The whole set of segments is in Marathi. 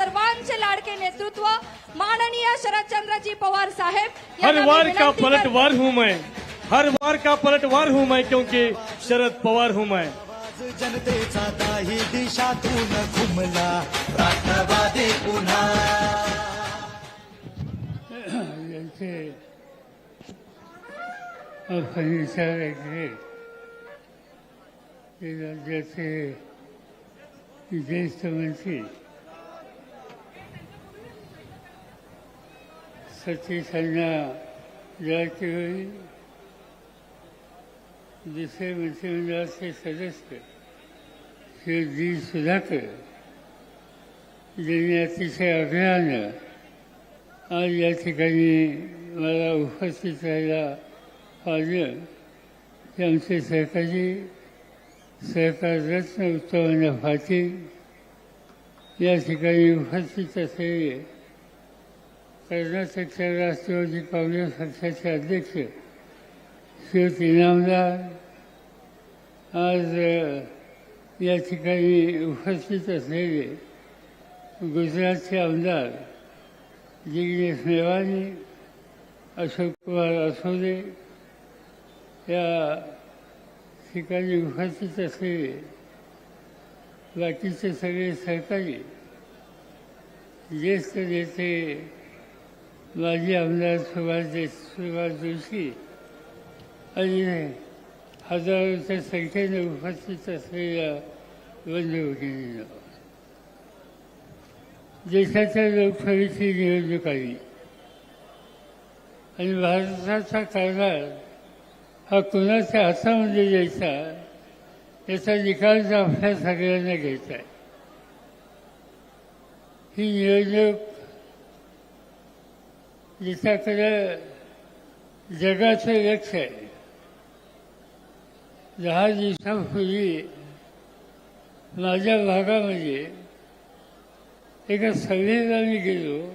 सर्वांचे लाडके नेतृत्व माननीय शरदचंद्रजी पवार साहेब हर वार का. पलटवार हूँ मैं? हर वार का पलटवार हूँ मैं क्योंकि शरद पवार हूँ मैं। आवाज जनतेचा दाही दिशातून घुमला राष्ट्रवादी पुन्हा. राज्याचे ज्येष्ठ मंत्री सती संज्ञा अण्णा जारकिहोळी दुसरे मंत्रिमंडळाचे सदस्य श्री जी सुधाकर ज्यांनी अतिशय आग्रहानं आज या ठिकाणी मला उपस्थित राहायला पाहिलं ते आमचे सहकारी सहकार रत्न उत्तमांना पाटील या ठिकाणी उपस्थित असलेले कर्नाटकच्या राष्ट्रवादी काँग्रेस पक्षाचे अध्यक्ष श्रीयुत इनामदार आज या ठिकाणी उपस्थित असलेले गुजरातचे आमदार जिग्नेश मेवानी अशोक कुमार असोदे या ठिकाणी उपस्थित असलेले बाकीचे सगळे सहकारी ज्येष्ठ नेते माजी आमदार सुभाष देश सुभाष जोशी आणि हजारोच्या संख्येने उपस्थित असलेल्या बंधू देशाच्या लोकसभेची निवडणूक आली आणि भारताचा कारभार हा कुणाच्या हातामध्ये द्यायचा याचा निकाल आपल्या सगळ्यांना घ्यायचा आहे. ही निवडणूक जिच्याकडे जगाचं लक्ष आहे. दहा दिवसांपूर्वी माझ्या भागामध्ये एका सभेला मी गेलो.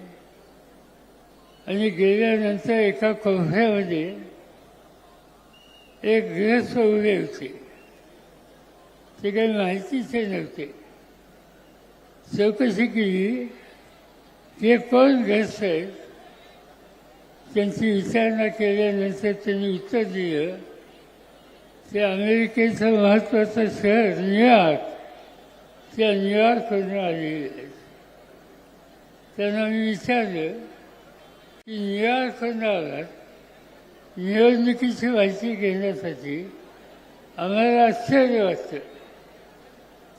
आणि गेल्यानंतर एका कोंभ्यामध्ये एक गृहस्थ उभे होते. ते काही माहितीचे नव्हते. चौकशी केली ते कोण ग्रस्त आहेत? त्यांची विचारणा केल्यानंतर त्यांनी उत्तर दिलं ते अमेरिकेचं महत्त्वाचं शहर न्यूयॉर्क त्या न्यूयॉर्कवरून आलेले आहेत त्यांना मी विचारलं की न्यूयॉर्कवरून आलात? निवडणुकीची माहिती घेण्यासाठी आम्हाला आश्चर्य वाटतं.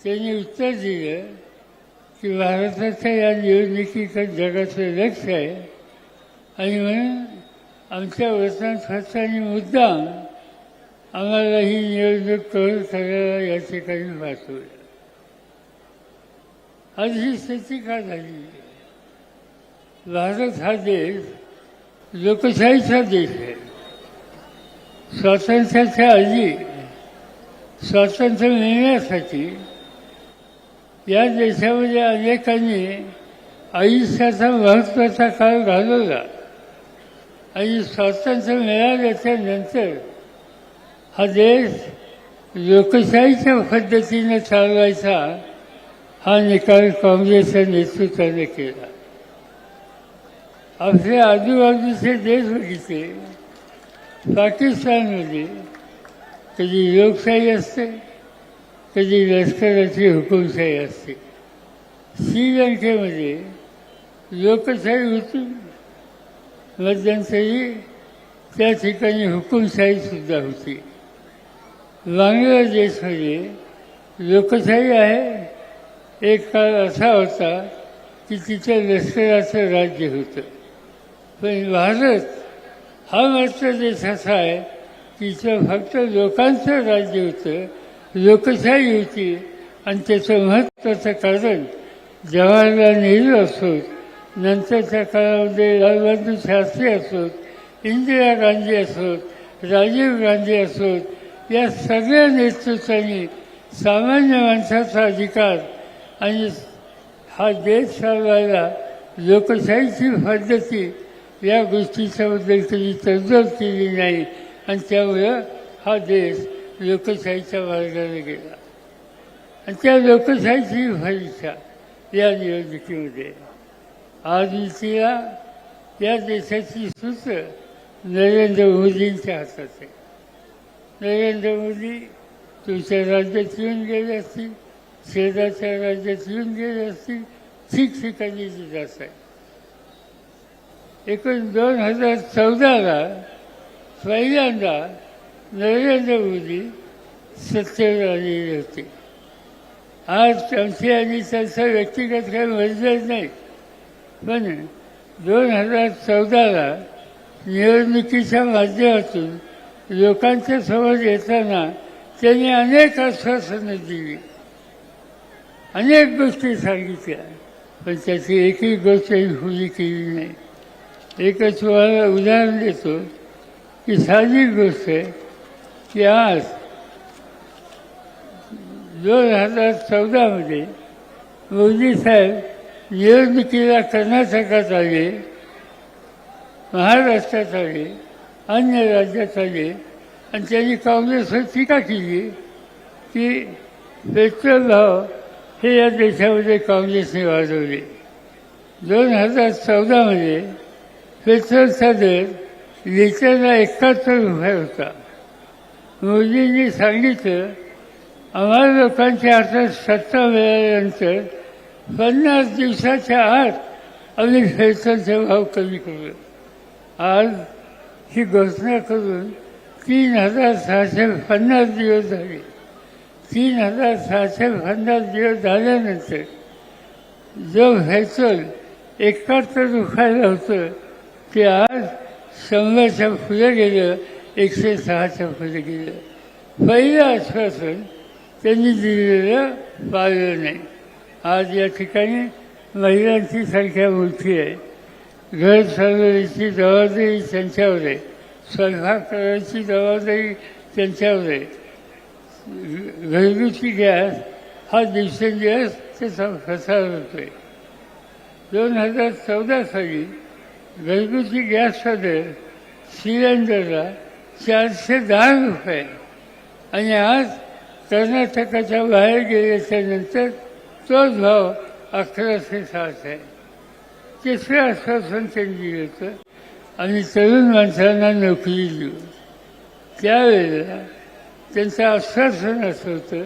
त्यांनी उत्तर दिलं की भारताच्या या निवडणुकीकडे जगाचं लक्ष आहे. आणि म्हणून आमच्या वर्तमानपत्रांनी मुद्दाम आम्हाला ही निवडणूक करून करायला या ठिकाणी वाचवलं आज ही स्थिती का झाली? भारत हा देश लोकशाहीचा देश आहे. स्वातंत्र्याच्या आधी स्वातंत्र्य मिळण्यासाठी या देशामध्ये अनेकांनी आयुष्याचा महत्त्वाचा काळ घालवला. आणि स्वातंत्र्य मिळाल्याच्या नंतर हा देश लोकशाहीच्या पद्धतीने चालवायचा हा निकाल काँग्रेसच्या नेतृत्वाने केला. आपले आजूबाजूचे देश बघितले पाकिस्तानमध्ये कधी लोकशाही असते कधी लष्कराची हुकुमशाही असते. श्रीलंकेमध्ये लोकशाही होती. मध्यंतरी त्या ठिकाणी हुकुमशाहीसुद्धा होती. बांगलादेशमध्ये लोकशाही आहे एक काळ असा होता की तिथे लष्कराचं राज्य होतं. पण भारत हा मात्र देश असा आहे तिचं फक्त लोकांचं राज्य होतं लोकशाही होती. आणि त्याचं महत्त्वाचं कारण जवाहरलाल नेहरू असोत नंतरच्या काळामध्ये लालबहादूर शास्त्री असोत इंदिरा गांधी असोत राजीव गांधी असोत या सगळ्या नेतृत्वांनी सामान्य माणसाचा अधिकार आणि हा देश चालवायला लोकशाहीची पद्धती या गोष्टीच्याबद्दल कधी तडजोड केली नाही आणि त्यामुळं हा देश लोकशाहीच्या मार्गाने गेला. आणि त्या लोकशाहीची परीक्षा या निवडणुकीमध्ये. आज या देशाची सूत्र नरेंद्र मोदींच्या हातात आहे. नरेंद्र मोदी तुमच्या राज्यात येऊन गेले असतील शेजारच्या राज्यात येऊन गेले असतील ठिकठिकाणी जी जात आहे. एकूण दोन हजार चौदाला पहिल्यांदा नरेंद्र मोदी सत्तेवर आलेले होते. आज आमची आणि त्यांचा व्यक्तिगत काही मतभेद नाही. पण दोन हजार चौदाला निवडणुकीच्या माध्यमातून लोकांच्या समोर येताना त्यांनी अनेक आश्वासनं दिली. अनेक गोष्टी सांगितल्या पण त्याची एकही गोष्टही खुली केली नाही. एकच तुम्हाला उदाहरण देतो की साधी गोष्ट आहे की आज दोन हजार चौदामध्ये मोदी साहेब निवडणुकीला कर्नाटकात आले महाराष्ट्रात आले अन्य राज्यात आले आणि त्यांनी काँग्रेसवर टीका केली की पेट्रोल भाव हे या देशामध्ये काँग्रेसने वाढवले. दोन हजार चौदामध्ये पेट्रोलचा दर लिटरला एकाहत्तर रुपये होता. मोदींनी सांगितलं आम्हाला लोकांच्या हातात सत्ता मिळाल्यानंतर पन्नास दिवसाच्या आत आम्ही पेट्रोलचे भाव कमी करू आज ही घोषणा करून तीन हजार सहाशे पन्नास दिवस झाले. तीन हजार सहाशे पन्नास दिवस झाल्यानंतर जो पेट्रोल एकाहत्तर रुपयाला होतं ते आज शंभरच्या पुढे गेलं एकशे सहाच्या पुढे गेलं. पहिलं आश्वासन त्यांनी दिलेलं पाळलं नाही. आज या ठिकाणी महिलांची संख्या मोठी आहे. घर चालवण्याची जबाबदारी त्यांच्यावर आहे. स्वयंपाक करण्याची जबाबदारी त्यांच्यावर आहे. घरगुती गॅस हा दिवसेंदिवस त्याचा प्रसार होतोय. दोन हजार चौदा साली घरगुती गॅसचा दर सिलेंडरला चारशे दहा रुपये आणि आज कर्नाटकाच्या बाहेर गेल्याच्यानंतर तोच भाव अकराशे साठ आहे. तिसरं आश्वासन त्यांनी दिलं होतं आणि तरुण माणसांना नोकरी देऊ त्यावेळेला त्यांचं आश्वासन असं होतं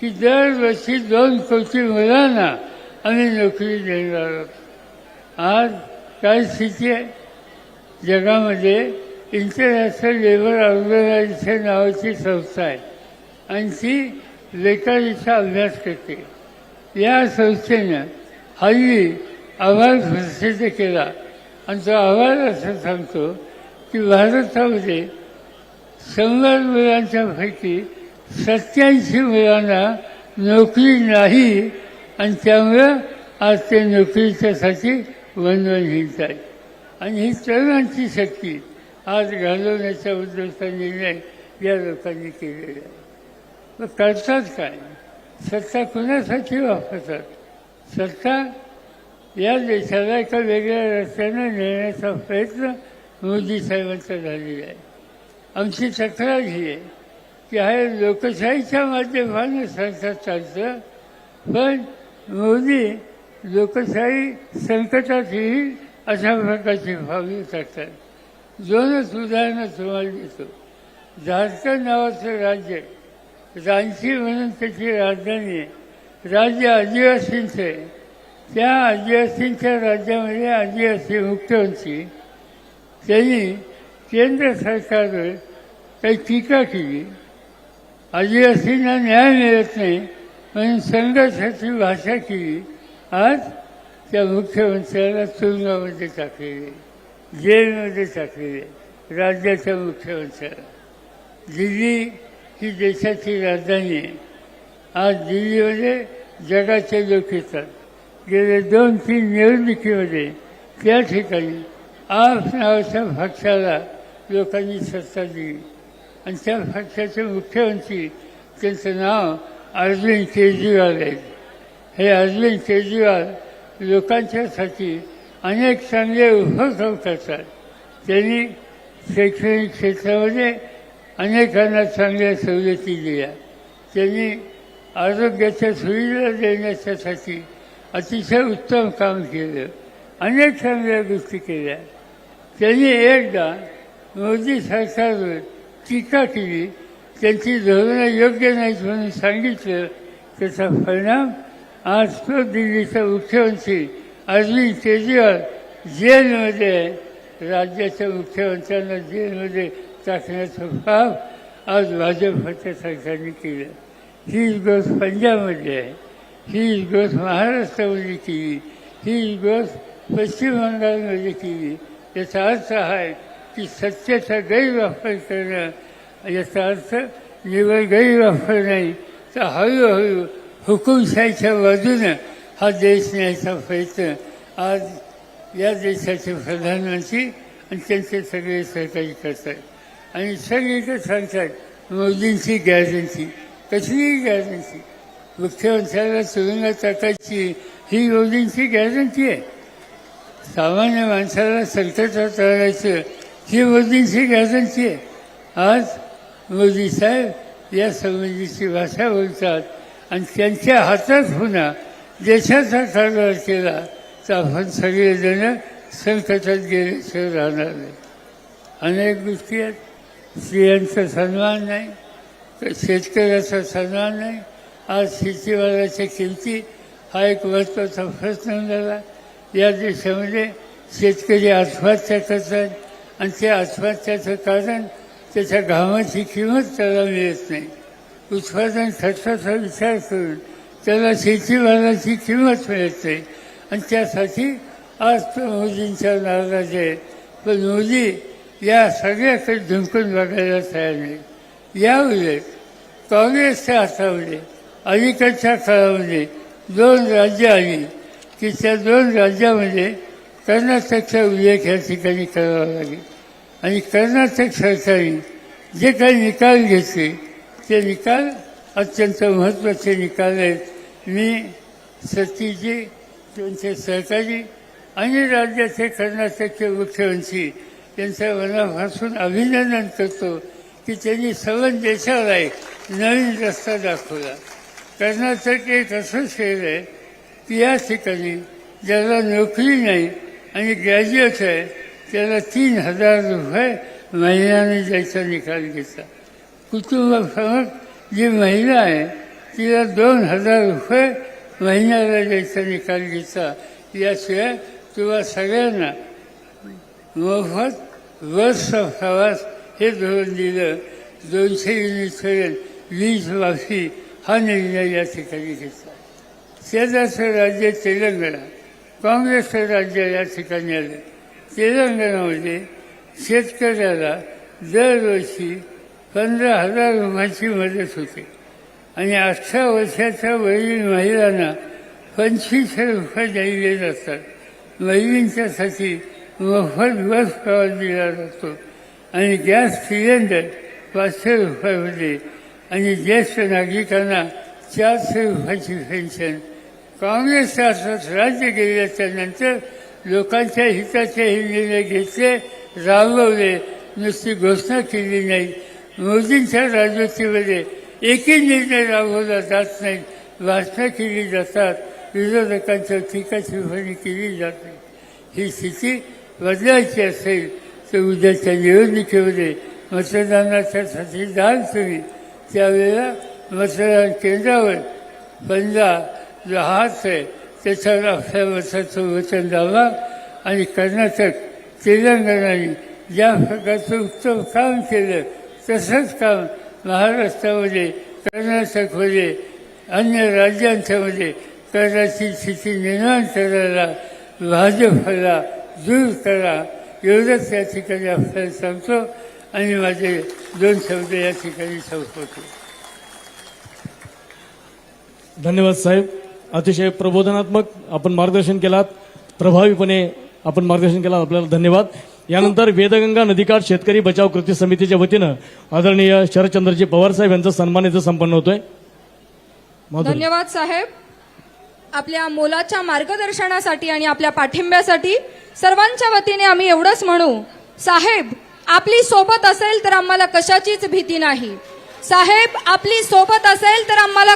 की दरवर्षी दोन कोटी मुलांना आम्ही नोकरी देणार आहोत. आज काय स्थिती आहे? जगामध्ये इंटरनॅशनल लेबर ऑर्गनायझेशन नावाची संस्था आहे. आणि ती बेकारीचा अभ्यास करते. या संस्थेनं हल्ली अहवाल प्रसिद्ध केला. आणि तो अहवाल असं सांगतो की भारतामध्ये शंभर मुलांच्यापैकी सत्याऐंशी मुलांना नोकरी नाही आणि त्यामुळं आज ते नोकरीच्यासाठी वनवन हिंडत आहेत. आणि ही तरुणांची शक्ती आज घालवण्याच्याबद्दलचा निर्णय या लोकांनी केलेला आहे. मग करतात काय? सत्ता कुणासाठी वापरतात? सत्ता या देशाला एका वेगळ्या रस्त्यानं नेण्याचा प्रयत्न मोदी साहेबांचा झालेला आहे. आमची तक्रार ही आहे की हे लोकशाहीच्या माध्यमानं सरकार चालतं पण मोदी लोकशाही संकटात येईल अशा प्रकारची पावले करतात. दोनच उदाहरणं तुम्हाला देतो. झारखंड नावाचं राज्य रांची म्हणून त्याची राजधानी आहे राज्य आदिवासींचे त्या आदिवासींच्या राज्यामध्ये आदिवासी मुख्यमंत्री त्यांनी केंद्र सरकारवर काही टीका केली. आदिवासींना न्याय मिळत नाही म्हणून संघर्षाची भाषा केली. आज त्या मुख्यमंत्र्याला तुरुंगामध्ये टाकलेले जेलमध्ये टाकलेले राज्याच्या मुख्यमंत्र्याला दिल्ली ही देशाची राजधानी आहे. आज दिल्लीमध्ये जगाचे लोक येतात. गेले दोन तीन निवडणुकीमध्ये त्या ठिकाणी आप नावाच्या पक्षाला लोकांनी सत्ता दिली. आणि त्या पक्षाचे मुख्यमंत्री त्यांचं नाव अरविंद केजरीवाल आहे. हे अरविंद केजरीवाल लोकांच्यासाठी अनेक चांगले उपक्रम करतात. त्यांनी शैक्षणिक क्षेत्रामध्ये अनेकांना चांगल्या सवलती दिल्या. त्यांनी आरोग्याच्या सुविधा देण्याच्यासाठी अतिशय उत्तम काम केलं. अनेक चांगल्या गोष्टी केल्या. त्यांनी एकदा मोदी सरकारवर टीका केली. त्यांची धोरणं योग्य नाहीत म्हणून सांगितलं. त्याचा परिणाम आज तो दिल्लीचा मुख्यमंत्री अरविंद केजरीवाल जेलमध्ये आहे राज्याच्या मुख्यमंत्र्यांना जेलमध्ये टाकण्याचं काम आज भाजपच्या सरकारने केलं. ही गोष्ट पंजाबमध्ये आहे. ही गोष्ट महाराष्ट्रामध्ये केली. ही गोष्ट पश्चिम बंगालमध्ये केली. याचा अर्थ हा आहे की सत्तेचा गैरवापर करणं याचा अर्थ निवड गैरवापर नाही तर हळूहळू हुकुमशाहीच्या बाजूनं हा देश न्यायचा प्रयत्न. आज या देशाचे प्रधानमंत्री आणि त्यांचे सगळे सहकारी करतात. आणि सगळीकडे सांगतात मोदींची गॅरंटी. कसलीही गॅरंटी? मुख्यमंत्र्याला तुरुंगात टाकायची ही मोदींची गॅरंटी आहे. सामान्य माणसाला संकटात राहायचं ही मोदींची गॅरंटी आहे. आज मोदी साहेब या संबंधीची भाषा बोलतात आणि त्यांच्या हातात पुन्हा देशाचा कारभार केला तर आपण सगळेजण संकटात गेल्याशिवाय राहणार नाही. अनेक गोष्टी आहेत. स्त्रियांचा सन्मान नाही तर शेतकऱ्याचा सन्मान नाही. आज शेतीमालाच्या किमती हा एक महत्त्वाचा प्रश्न झाला. या देशामध्ये शेतकरी आत्महत्या करतात आणि त्या आत्महत्याचं कारण त्याच्या घामाची किंमत त्याला मिळत नाही. उत्पादन खर्चाचा विचार करून त्याला शेतीमालाची किंमत मिळत नाही. आणि त्यासाठी आज तो मोदींच्या नाराज आहे पण मोदी या सगळ्याकडे झुंकून बघायला तयार नाही. या उलट काँग्रेसच्या हातामध्ये अलीकडच्या काळामध्ये दोन राज्य आली की त्या दोन राज्यामध्ये कर्नाटकचा उल्लेख या ठिकाणी करावा लागेल. आणि कर्नाटक सरकारी जे काही निकाल घेतले ते निकाल अत्यंत महत्त्वाचे निकाल आहेत. मी सतीजी त्यांचे सहकारी आणि राज्याचे कर्नाटकचे मुख्यमंत्री यांचं मनापासून अभिनंदन करतो की त्यांनी सर्व देशाला एक नवीन रस्ता दाखवला. कर्नाटक एक असं शहर आहे की या ठिकाणी ज्याला नोकरी नाही आणि ग्रॅज्युएट आहे त्याला तीन हजार रुपये महिन्याने द्यायचा निकाल घेतला कुटुंबासमोर जी महिला आहे तिला दोन हजार रुपये महिन्याला द्यायचा निकाल घेतला याशिवाय किंवा सगळ्यांना मोफत बसचा प्रवास हे धोरण दिलं. दोनशे युनिटपर्यंत वीज माफी हा निर्णय या ठिकाणी घेतला. शेजारचं राज्य तेलंगणा. काँग्रेसचं राज्य या ठिकाणी आलं. तेलंगणामध्ये शेतकऱ्याला दरवर्षी पंधरा हजार रुपयाची मदत होते. आणि अठरा वर्षाच्या वरील महिलांना पंचवीस रुपये दिले जातात. महिलांच्यासाठी मोफत बस प्रवास दिला जातो. आणि गॅस सिलेंडर पाचशे रुपयामध्ये आणि ज्येष्ठ नागरिकांना चारशे रुपयाची पेन्शन. काँग्रेस शासनात राज्य गेल्याच्यानंतर लोकांच्या हिताचे हे निर्णय घेतले राबवले. नुसती घोषणा केली नाही. मोदींच्या राजवटीमध्ये एकही निर्णय राबवला जात नाही. भाषणं केली जातात. विरोधकांच्या टीका टिप्पणी केली जाते. ही स्थिती बदलायची असेल तर उद्याच्या निवडणुकीमध्ये मतदानाच्यासाठी जाल तुम्ही त्यावेळेला मतदान केंद्रावर बंदा जो हात आहे त्याच्यावर आपल्या मताचं वचन द्यावा आणि कर्नाटक तेलंगणाने ज्या प्रकारचं उत्तम काम केलं तसंच काम महाराष्ट्रामध्ये कर्नाटकमध्ये अन्य राज्यांच्यामध्ये करण्याची स्थिती निर्माण करायला भाजपला दूर करा. एवढंच या ठिकाणी आपल्याला सांगतो. आणि माझे दोन शब्द या ठिकाणी संपवतो. धन्यवाद साहेब. अतिशय प्रबोधनात्मक आपण मार्गदर्शन केलात. प्रभावीपणे आपण मार्गदर्शन केलं आपल्याला धन्यवाद. यानंतर वेदगंगा नदीकाठ शेतकरी बचाव कृती समितीच्या वतीनं आदरणीय शरदचंद्रजी पवार साहेब यांचा सन्मान इथं संपन्न होतोय. धन्यवाद साहेब. आपल्या मोलाच्या मार्गदर्शनासाठी आणि आपल्या पाठिंब्यासाठी सर्वांच्या वतीने आम्ही एवढंच म्हणू साहेब आपली सोबत असेल तर आम्हाला कशाचीच भीती नाही. साहेब आपली सोबत असेल तर आम्हाला